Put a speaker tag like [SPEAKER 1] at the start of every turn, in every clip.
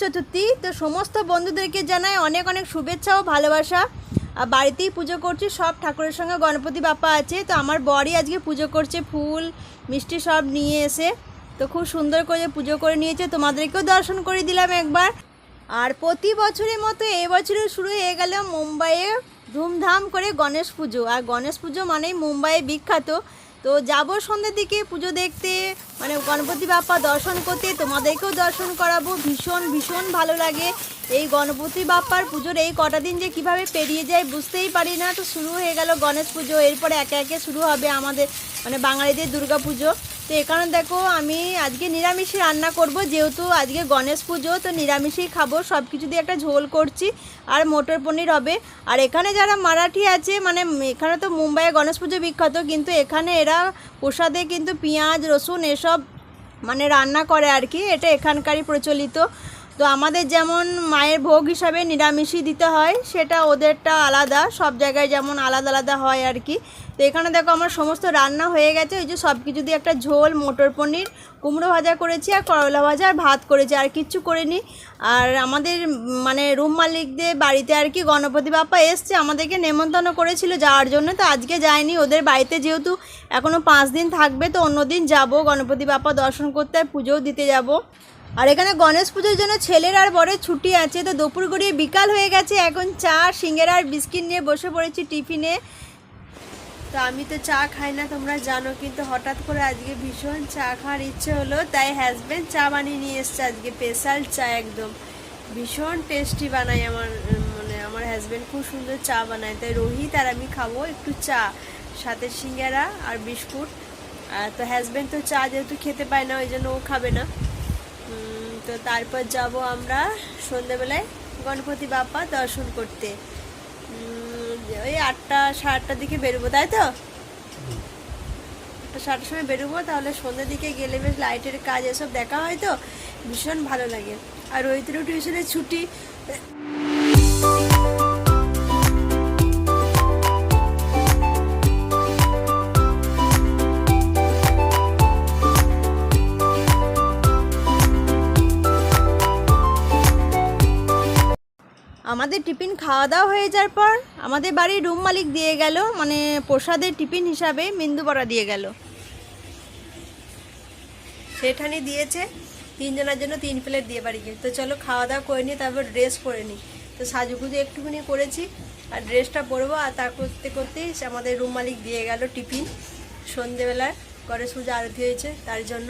[SPEAKER 1] চতুর্থী। তো সমস্ত বন্ধুদেরকে জানাই অনেক অনেক শুভেচ্ছা ও ভালোবাসা। আর বাড়িতেই পুজো করছি, সব ঠাকুরের সঙ্গে গণপতি বাপ্পা আছে। তো আমার বরই আজকে পুজো করছে, ফুল, মিষ্টি সব নিয়ে এসে। তো খুব সুন্দর করে পুজো করে নিয়েছে, তোমাদেরকেও দর্শন করে দিলাম একবার। আর প্রতি বছরের মতো এবছরও শুরু হয়ে গেল মুম্বাইয়ে ধুমধাম করে গণেশ পুজো। আর গণেশ পুজো মানেই মুম্বাইয়ে বিখ্যাত। তো যাব সন্ধ্যের দিকে পুজো দেখতে। মানে গণপতি বাপ্পা দর্শন করতে তোমাদেরকেও দর্শন করাবো। ভীষণ ভীষণ ভালো লাগে এই গণপতি বাপ্পার পুজোর। এই কটা দিন যে কীভাবে পেরিয়ে যায় বুঝতেই পারি না। তো শুরু হয়ে গেল গণেশ পুজো, এরপরে একে একে শুরু হবে আমাদের মানে বাঙালিদের দুর্গা পুজো। তো এখানে দেখো, আমি আজকে নিরামিষই রান্না করব, যেহেতু আজকে গণেশ পুজো, তো নিরামিষই খাব। সব কিছু দিয়ে একটা ঝোল করছি আর মটর পনির হবে। আর এখানে যারা মারাঠি আছে মানে এখানে তো মুম্বাইয়ে গণেশ পুজো বিখ্যাত, কিন্তু এখানে এরা প্রসাদে কিন্তু পেঁয়াজ, রসুন, এসব মানে রান্না করে আর কি, এটা এখানকারই প্রচলিত। তো আমাদের যেমন মায়ের ভোগ হিসাবে নিরামিষই দিতে হয়, সেটা ওদেরটা আলাদা, সব জায়গায় যেমন আলাদা আলাদা হয় আর কি। তো এখানে দেখো আমার সমস্ত রান্না হয়ে গেছে। ওই যে সব কিছু দিয়ে একটা ঝোল, মটর পনির, কুমড়ো ভাজা করেছি আর করলা ভাজা আর ভাত করেছি, আর কিচ্ছু করিনি। আর আমাদের মানে রুম মালিকদের বাড়িতে আর কি গণপতি বাপ্পা এসছে, আমাদেরকে নেমন্তন্ন করেছিল যাওয়ার জন্য। তো আজকে যায়নি, ওদের বাড়িতে যেহেতু এখনও পাঁচ দিন থাকবে, তো অন্যদিন যাব। গণপতি বাপ্পা দর্শন করতে আর পুজোও দিতে যাব। আর এখানে গণেশ পুজোর জন্য ছেলের আর বরের ছুটি আছে, তো দুপুর গড়িয়ে বিকাল হয়ে গেছে। এখন চা, সিঙ্গেরা আর বিস্কিট নিয়ে বসে পড়েছি টিফিনে। তো আমি তো চা খাই না, তোমরা জানো, কিন্তু হঠাৎ করে আজকে ভীষণ চা খাওয়ার ইচ্ছে হলো, তাই হাজব্যান্ড চা বানিয়ে নিয়ে এসছে আজকে স্পেশাল চা একদম। ভীষণ টেস্টি বানায় আমার মানে আমার হাজব্যান্ড খুব সুন্দর চা বানায়, তাই রোহিত আর আমি খাব একটু চা, সাথে সিঙ্গারা আর বিস্কুট। তো হাজব্যান্ড তো চা যেহেতু খেতে পায় না, ওই জন্য ও খাবে না। তো তারপর যাব আমরা সন্ধেবেলায় গণপতি বাপ্পা দর্শন করতে। ওই আটটা, সাড়ে আটটার দিকে বেরোবো, তাই তো? আটটা সাতটার সময় বেরোবো, তাহলে সন্ধ্যের দিকে গেলে বেশ লাইটের কাজ এসব দেখা হয় তো? ভীষণ ভালো লাগে। আর রোহিতেরও টিউশনের ছুটি আমাদের টিফিন খাওয়া দাওয়া হয়ে যাওয়ার পর আমাদের বাড়ির রুম মালিক দিয়ে গেল মানে প্রসাদের টিফিন হিসাবে মিন্দু বড়া দিয়ে গেল। সেখানে দিয়েছে তিনজনের জন্য তিন প্লেট দিয়ে বাড়িকে তো চলো খাওয়া দাওয়া করে নিই, তারপর ড্রেস পরে নিই। তো সাজুগুজু একটুখানি করেছি, আর ড্রেসটা পরবো, আর তা করতে করতেই আমাদের রুম মালিক দিয়ে গেল টিফিন। সন্ধেবেলায় গণেশ পুজো আরতি হয়েছে, তার জন্য।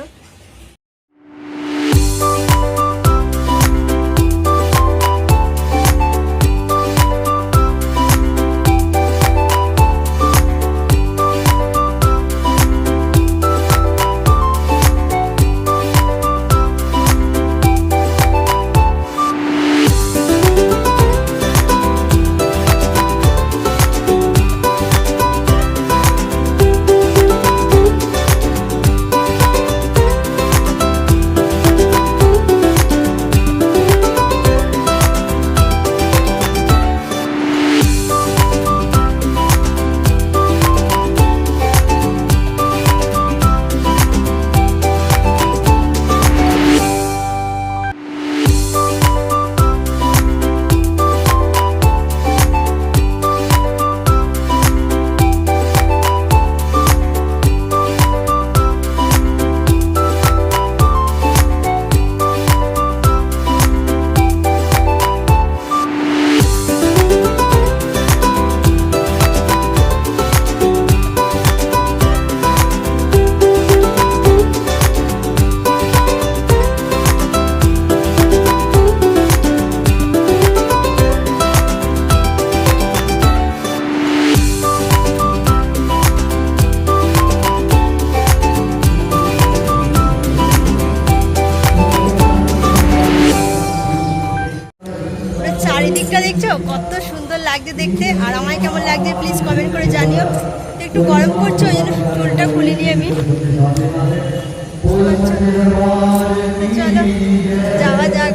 [SPEAKER 1] কত সুন্দর লাগছে দেখতে। আর আমায় কেমন লাগছে প্লিজ কমেন্ট করে জানিও। একটু গরম করছে, ওই জন্য চুলটা খুলে নিই আমি। চলো, যাওয়া যাক।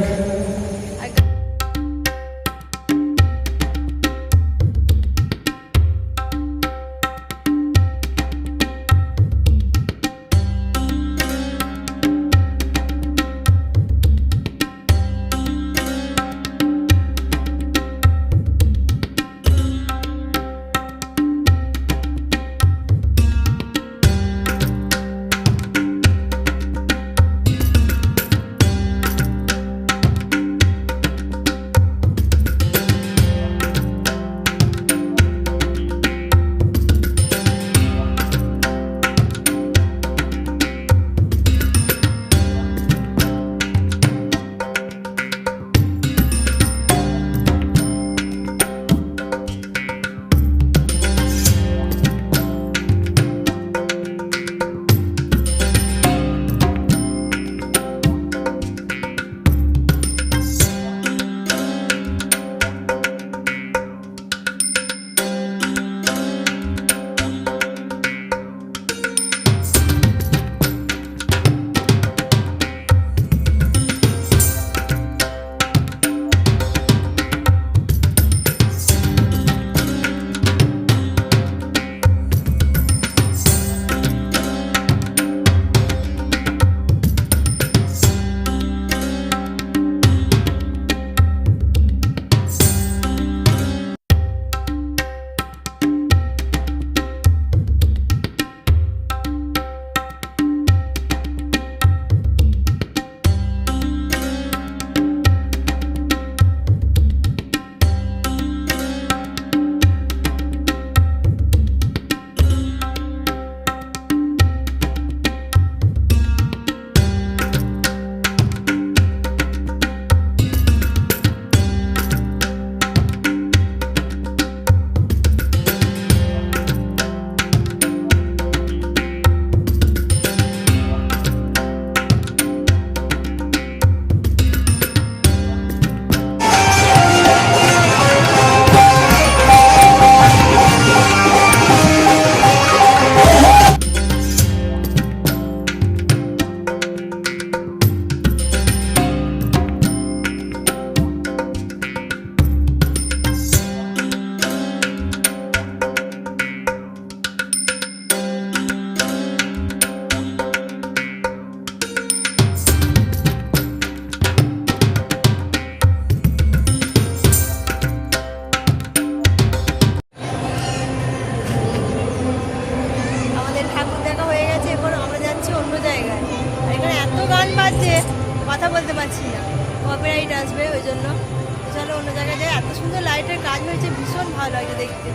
[SPEAKER 1] লাইটের কাজ হয়েছে, ভীষণ ভালো লাগছে দেখতে।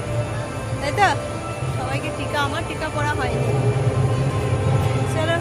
[SPEAKER 1] তাই তো? সবাইকে টিকা, আমার টিকা পড়া হয়নি। চলো।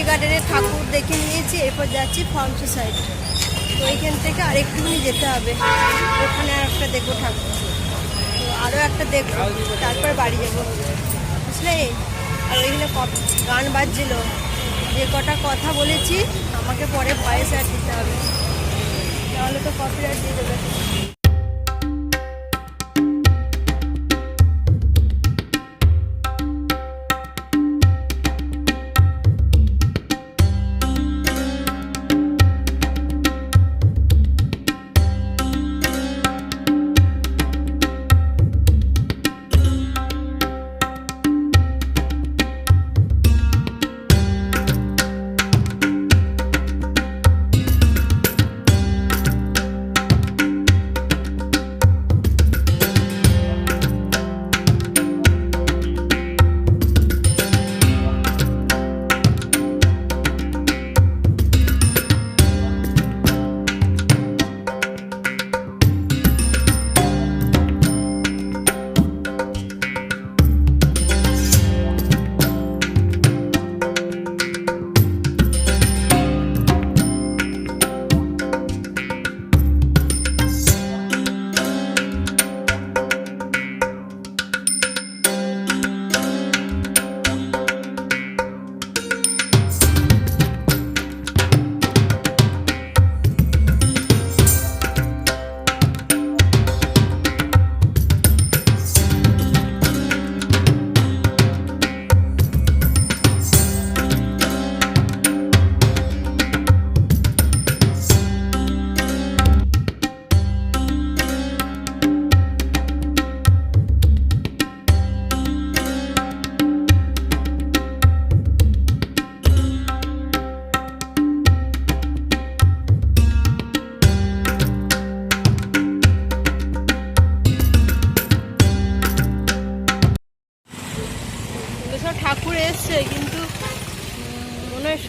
[SPEAKER 1] বালাজি গার্ডেনের ঠাকুর দেখে নিয়েছি, এরপর যাচ্ছি ফার্ম সাইড তো ওইখান থেকে আরেকটুখানি যেতে হবে। ওখানে আর একটা দেখব ঠাকুর। তো আরও একটা দেখব, তারপর বাড়ি যাব। বুঝলে? আর ওইখানে গান বাজছিল। যে কটা কথা বলেছি, আমাকে পরে ভয়েস আর দিতে হবে। তাহলে তো কপিরাইট দিয়ে দেবে।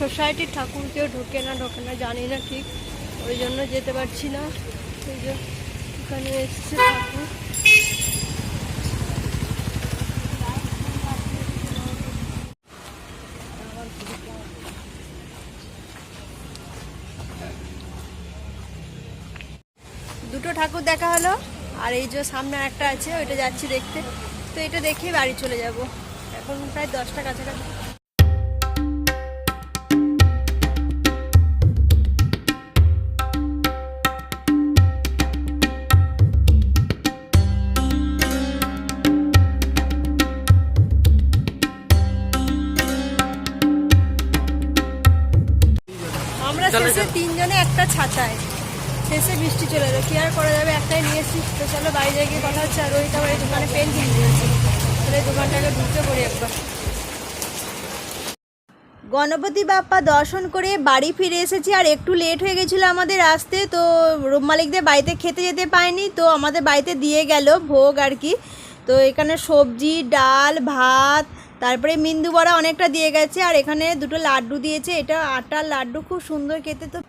[SPEAKER 1] সোসাইটির ঠাকুর কেউ ঢোকে না ঢোকে না, জানি না ঠিক। ওই জন্য যেতে পারছি না। ওই যে এখানে এসছে ঠাকুর। দুটো ঠাকুর দেখা হলো, আর এই যে সামনে একটা আছে, ওইটা যাচ্ছি দেখতে। তো এটা দেখে বাড়ি চলে যাব। এখন প্রায় দশটা কাছাকাছি। তিনজনে একটা ছাতায় শেষে বৃষ্টি চলে এলো। কি আর করা যাবে? একটাই নিয়ে এসছি। তো চলো যাই গিয়ে কথা হচ্ছে। আর ওইটা আমার এই দোকানে পেন কিনে দিয়েছি তাহলে দোকানটাকে ঢুকতে পড়ি একবার। গণপতি বাপ্পা দর্শন করে বাড়ি ফিরে এসেছি। আর একটু লেট হয়ে গেছিল আমাদের আসতে। তো রুম মালিকদের বাড়িতে খেতে যেতে পাইনি। তো আমাদের বাড়িতে দিয়ে গেল ভোগ আর কি। তো এখানে সবজি, ডাল, ভাত, তারপরে মিন্দু বড়া অনেকটা দিয়ে গেছে। আর এখানে দুটো লাড্ডু দিয়েছে। এটা আটার লাড্ডু খুব সুন্দর খেতে। তো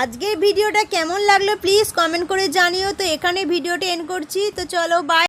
[SPEAKER 1] আজকের ভিডিওটা কেমন লাগল প্লিজ কমেন্ট করে জানিও। তো এখানে ভিডিওটা এন্ড করছি। তো চলো বাই